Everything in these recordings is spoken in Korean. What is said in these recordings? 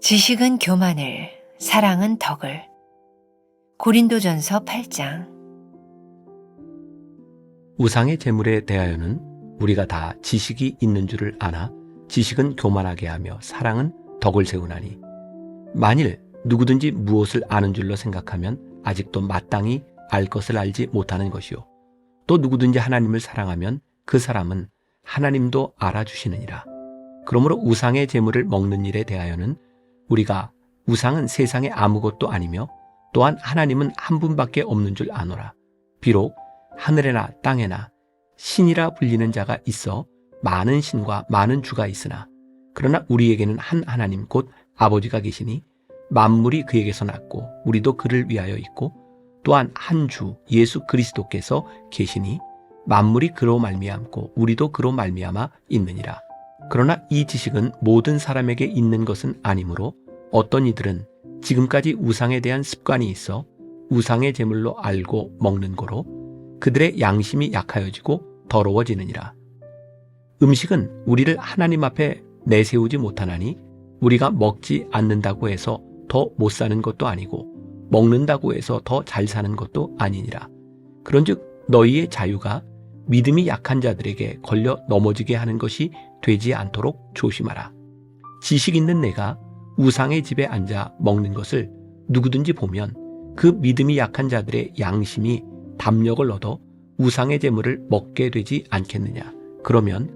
지식은 교만을, 사랑은 덕을. 고린도전서 8장. 우상의 재물에 대하여는 우리가 다 지식이 있는 줄을 아나 지식은 교만하게 하며 사랑은 덕을 세우나니 만일 누구든지 무엇을 아는 줄로 생각하면 아직도 마땅히 알 것을 알지 못하는 것이요. 또 누구든지 하나님을 사랑하면 그 사람은 하나님도 알아주시느니라. 그러므로 우상의 재물을 먹는 일에 대하여는 우리가 우상은 세상에 아무것도 아니며 또한 하나님은 한 분밖에 없는 줄 아노라. 비록 하늘에나 땅에나 신이라 불리는 자가 있어 많은 신과 많은 주가 있으나 그러나 우리에게는 한 하나님 곧 아버지가 계시니 만물이 그에게서 났고 우리도 그를 위하여 있고 또한 한 주 예수 그리스도께서 계시니 만물이 그로 말미암고 우리도 그로 말미암아 있느니라 그러나 이 지식은 모든 사람에게 있는 것은 아니므로 어떤 이들은 지금까지 우상에 대한 습관이 있어 우상의 제물로 알고 먹는 거로 그들의 양심이 약하여지고 더러워지느니라. 음식은 우리를 하나님 앞에 내세우지 못하나니 우리가 먹지 않는다고 해서 더 못 사는 것도 아니고 먹는다고 해서 더 잘 사는 것도 아니니라. 그런즉 너희의 자유가 믿음이 약한 자들에게 걸려 넘어지게 하는 것이 되지 않도록 조심하라. 지식 있는 내가 우상의 집에 앉아 먹는 것을 누구든지 보면 그 믿음이 약한 자들의 양심이 담력을 얻어 우상의 재물을 먹게 되지 않겠느냐. 그러면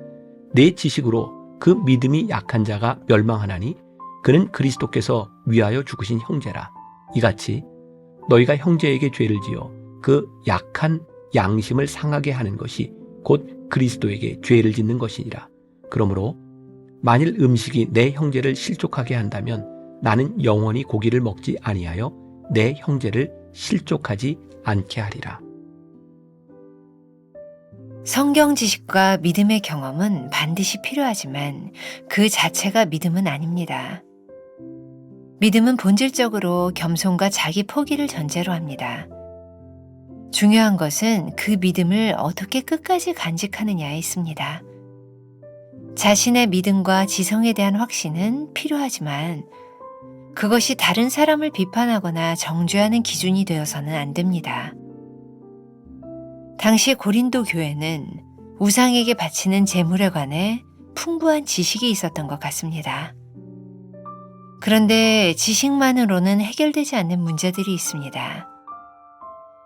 내 지식으로 그 믿음이 약한 자가 멸망하나니 그는 그리스도께서 위하여 죽으신 형제라. 이같이 너희가 형제에게 죄를 지어 그 약한 양심을 상하게 하는 것이 곧 그리스도에게 죄를 짓는 것이니라. 그러므로 만일 음식이 내 형제를 실족하게 한다면 나는 영원히 고기를 먹지 아니하여 내 형제를 실족하지 않게 하리라. 성경 지식과 믿음의 경험은 반드시 필요하지만 그 자체가 믿음은 아닙니다. 믿음은 본질적으로 겸손과 자기 포기를 전제로 합니다. 중요한 것은 그 믿음을 어떻게 끝까지 간직하느냐에 있습니다. 자신의 믿음과 지성에 대한 확신은 필요하지만 그것이 다른 사람을 비판하거나 정죄하는 기준이 되어서는 안 됩니다. 당시 고린도 교회는 우상에게 바치는 제물에 관해 풍부한 지식이 있었던 것 같습니다. 그런데 지식만으로는 해결되지 않는 문제들이 있습니다.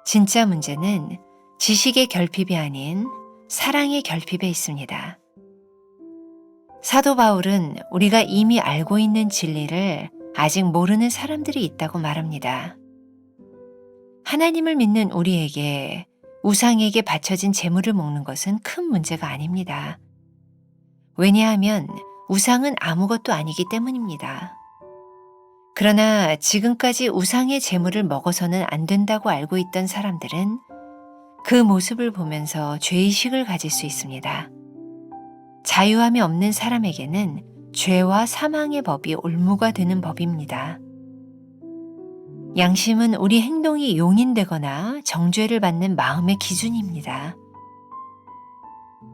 진짜 문제는 지식의 결핍이 아닌 사랑의 결핍에 있습니다. 사도 바울은 우리가 이미 알고 있는 진리를 아직 모르는 사람들이 있다고 말합니다. 하나님을 믿는 우리에게 우상에게 바쳐진 재물을 먹는 것은 큰 문제가 아닙니다. 왜냐하면 우상은 아무것도 아니기 때문입니다. 그러나 지금까지 우상의 재물을 먹어서는 안 된다고 알고 있던 사람들은 그 모습을 보면서 죄의식을 가질 수 있습니다. 자유함이 없는 사람에게는 죄와 사망의 법이 올무가 되는 법입니다. 양심은 우리 행동이 용인되거나 정죄를 받는 마음의 기준입니다.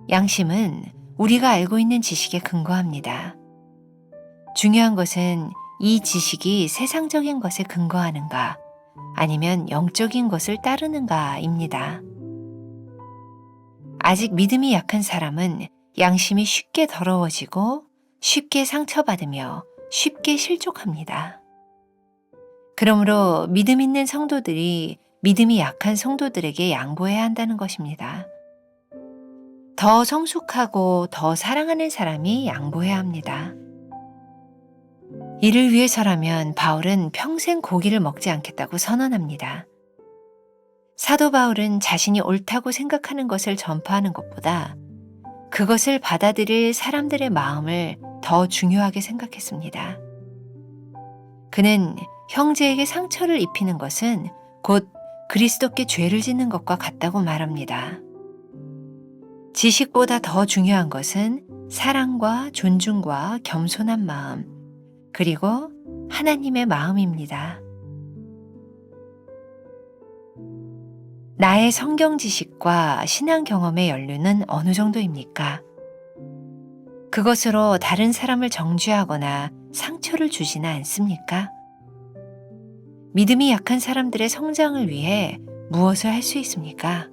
양심은 우리가 알고 있는 지식에 근거합니다. 중요한 것은 이 지식이 세상적인 것에 근거하는가 아니면 영적인 것을 따르는가입니다. 아직 믿음이 약한 사람은 양심이 쉽게 더러워지고 쉽게 상처받으며 쉽게 실족합니다. 그러므로 믿음 있는 성도들이 믿음이 약한 성도들에게 양보해야 한다는 것입니다. 더 성숙하고 더 사랑하는 사람이 양보해야 합니다. 이를 위해서라면 바울은 평생 고기를 먹지 않겠다고 선언합니다. 사도 바울은 자신이 옳다고 생각하는 것을 전파하는 것보다 그것을 받아들일 사람들의 마음을 더 중요하게 생각했습니다. 그는 형제에게 상처를 입히는 것은 곧 그리스도께 죄를 짓는 것과 같다고 말합니다. 지식보다 더 중요한 것은 사랑과 존중과 겸손한 마음, 그리고 하나님의 마음입니다. 나의 성경 지식과 신앙 경험의 연륜은 어느 정도입니까? 그것으로 다른 사람을 정죄하거나 상처를 주지는 않습니까? 믿음이 약한 사람들의 성장을 위해 무엇을 할 수 있습니까?